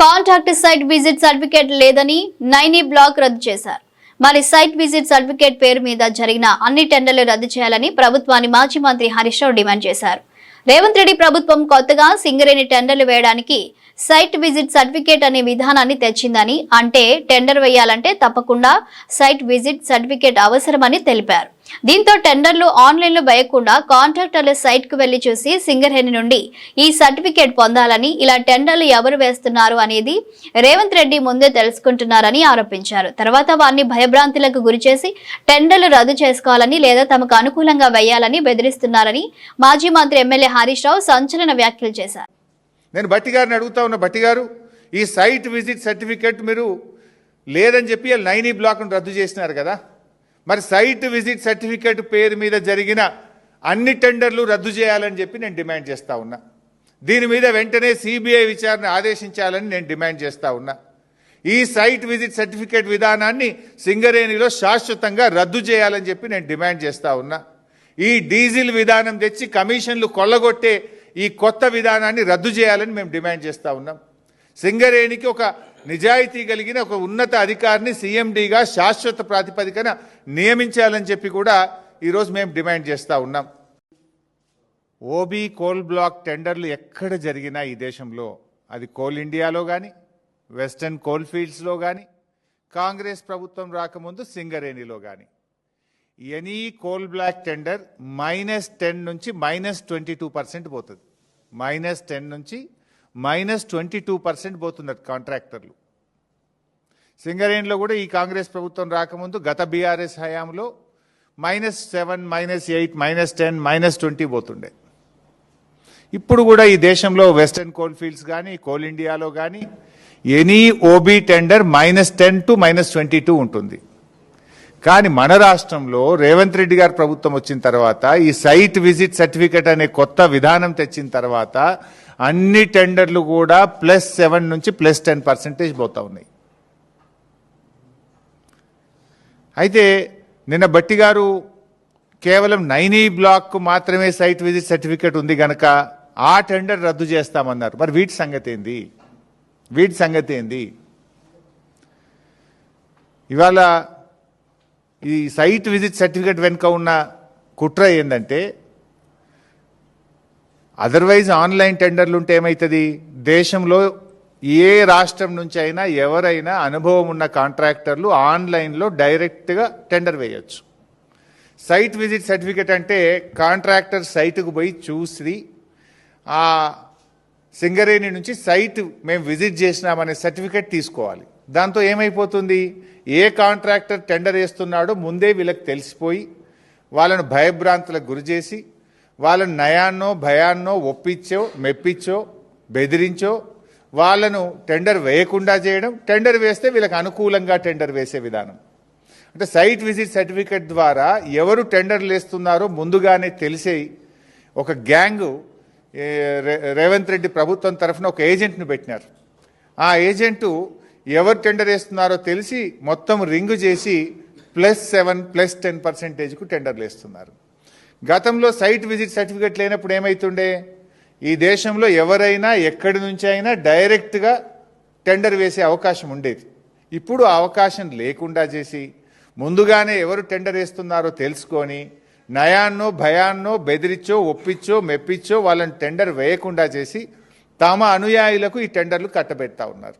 Contact site visit certificate లేదని Naini black రద్దు చేశారు. మరి సైట్ విజిట్ సర్టిఫికేట్ పేరు మీద జరిగిన అన్ని టెండర్లు రద్దు చేయాలని ప్రభుత్వాన్ని మాజీ మంత్రి హరీష్ రావు డిమాండ్ చేశారు. రేవంత్ రెడ్డి ప్రభుత్వం కొత్తగా సింగరేణి టెండర్లు వేయడానికి సైట్ విజిట్ సర్టిఫికేట్ అనే విధానాన్ని తెచ్చిందని అంటే టెండర్ వేయాలంటే తప్పకుండా సైట్ విజిట్ సర్టిఫికేట్ అవసరమని తెలిపారు. దీంతో టెండర్లు ఆన్లైన్లో వేయకుండా కాంట్రాక్టర్ల సైట్కు వెళ్ళి చూసి సింగరేణి నుండి ఈ సర్టిఫికేట్ పొందాలని ఇలా టెండర్లు ఎవరు వేస్తున్నారు అనేది రేవంత్ రెడ్డి ముందే తెలుసుకుంటున్నారని ఆరోపించారు. తర్వాత వారిని భయభ్రాంతులకు గురిచేసి టెండర్లు రద్దు చేసుకోవాలని లేదా తమకు అనుకూలంగా వేయాలని బెదిరిస్తున్నారని మాజీ మంత్రి ఎమ్మెల్యే హరీష్ రావు సంచలన వ్యాఖ్యలు చేశారు. నేను బట్టి గారిని అడుగుతా ఉన్న బట్టి గారు ఈ సైట్ విజిట్ సర్టిఫికేట్ మీరు లేదని చెప్పి నైనీ బ్లాక్ను రద్దు చేసినారు కదా. మరి సైట్ విజిట్ సర్టిఫికెట్ పేరు మీద జరిగిన అన్ని టెండర్లు రద్దు చేయాలని చెప్పి నేను డిమాండ్ చేస్తూ ఉన్నా. దీని మీద వెంటనే సిబిఐ విచారణ ఆదేశించాలని నేను డిమాండ్ చేస్తూ ఉన్నా. ఈ సైట్ విజిట్ సర్టిఫికేట్ విధానాన్ని సింగరేణిలో శాశ్వతంగా రద్దు చేయాలని చెప్పి నేను డిమాండ్ చేస్తూ ఉన్నా. ఈ డీజిల్ విధానం తెచ్చి కమిషన్లు కొల్లగొట్టే ఈ కొత్త విధానాన్ని రద్దు చేయాలని మేము డిమాండ్ చేస్తూ ఉన్నాం. సింగరేణికి ఒక నిజాయితీ కలిగిన ఒక ఉన్నత అధికారిని సీఎండీగా శాశ్వత ప్రాతిపదికన నియమించాలని చెప్పి కూడా ఈరోజు మేము డిమాండ్ చేస్తూ ఉన్నాం. ఓబీ కోల్ బ్లాక్ టెండర్లు ఎక్కడ జరిగినా ఈ దేశంలో అది కోల్ ఇండియాలో కానీ వెస్టర్న్ కోల్ ఫీల్డ్స్లో కానీ కాంగ్రెస్ ప్రభుత్వం రాకముందు సింగరేణిలో కానీ any coal block tender minus ten నుంచి మైనస్ ట్వంటీ టూ పర్సెంట్ పోతుంది. మైనస్ టెన్ నుంచి మైనస్ ట్వంటీ టూ పర్సెంట్ పోతున్నారు కాంట్రాక్టర్లు. సింగరేణిలో కూడా ఈ కాంగ్రెస్ ప్రభుత్వం రాకముందు గత బీఆర్ఎస్ హయాంలో minus seven minus eight minus ten minus twenty పోతుండే. ఇప్పుడు కూడా ఈ దేశంలో వెస్టర్న్ కోల్ ఫీల్డ్స్ కానీ కోల్ ఇండియాలో కానీ any OB tender minus ten to minus twenty two ఉంటుంది. కానీ మన రాష్ట్రంలో రేవంత్ రెడ్డి గారు ప్రభుత్వం వచ్చిన తర్వాత ఈ సైట్ విజిట్ సర్టిఫికెట్ అనే కొత్త విధానం తెచ్చిన తర్వాత అన్ని టెండర్లు కూడా ప్లస్ సెవెన్ నుంచి ప్లస్ టెన్ పర్సెంటేజ్ పోతా ఉన్నాయి. అయితే నిన్న బట్టి గారు కేవలం నైనీ బ్లాక్ మాత్రమే సైట్ విజిట్ సర్టిఫికేట్ ఉంది గనక ఆ టెండర్ రద్దు చేస్తామన్నారు. మరి వీటి సంగతి ఏంది? వీటి సంగతి ఏంది? ఇవాళ ఈ సైట్ విజిట్ సర్టిఫికేట్ వెనుక ఉన్న కుట్ర ఏంటంటే అదర్వైజ్ ఆన్లైన్ టెండర్లు ఉంటే ఏమవుతుంది దేశంలో ఏ రాష్ట్రం నుంచి అయినా ఎవరైనా అనుభవం ఉన్న కాంట్రాక్టర్లు ఆన్లైన్లో డైరెక్ట్గా టెండర్ వేయచ్చు. సైట్ విజిట్ సర్టిఫికెట్ అంటే కాంట్రాక్టర్ సైట్కు పోయి చూసి ఆ సింగరేణి నుంచి సైట్ మేము విజిట్ చేసినామనే సర్టిఫికెట్ తీసుకోవాలి. దాంతో ఏమైపోతుంది? ఏ కాంట్రాక్టర్ టెండర్ వేస్తున్నాడో ముందే వీళ్ళకి తెలిసిపోయి వాళ్ళను భయభ్రాంతులకు గురి చేసి వాళ్ళను నయాన్నో భయాన్నో ఒప్పించో మెప్పించో బెదిరించో వాళ్ళను టెండర్ వేయకుండా చేయడం టెండర్ వేస్తే వీళ్ళకి అనుకూలంగా టెండర్ వేసే విధానం. అంటే సైట్ విజిట్ సర్టిఫికెట్ ద్వారా ఎవరు టెండర్లు వేస్తున్నారో ముందుగానే తెలిసే ఒక గ్యాంగు రేవంత్ రెడ్డి ప్రభుత్వం తరఫున ఒక ఏజెంట్ను పెట్టినారు. ఆ ఏజెంటు ఎవరు టెండర్ వేస్తున్నారో తెలిసి మొత్తం రింగు చేసి ప్లస్ సెవెన్ ప్లస్ టెన్ పర్సెంటేజ్కు టెండర్లు వేస్తున్నారు గతంలో సైట్ విజిట్ సర్టిఫికెట్ లేనప్పుడు ఏమైతుండే? ఈ దేశంలో ఎవరైనా ఎక్కడి నుంచి అయినా డైరెక్ట్గా టెండర్ వేసే అవకాశం ఉండేది. ఇప్పుడు అవకాశం లేకుండా చేసి ముందుగానే ఎవరు టెండర్ వేస్తున్నారో తెలుసుకొని నయాన్నో భయాన్నో బెదిరిచ్చో ఒప్పించో మెప్పించో వాళ్ళని టెండర్ వేయకుండా చేసి తమ అనుయాయులకు ఈ టెండర్లు కట్టబెడతా ఉన్నారు.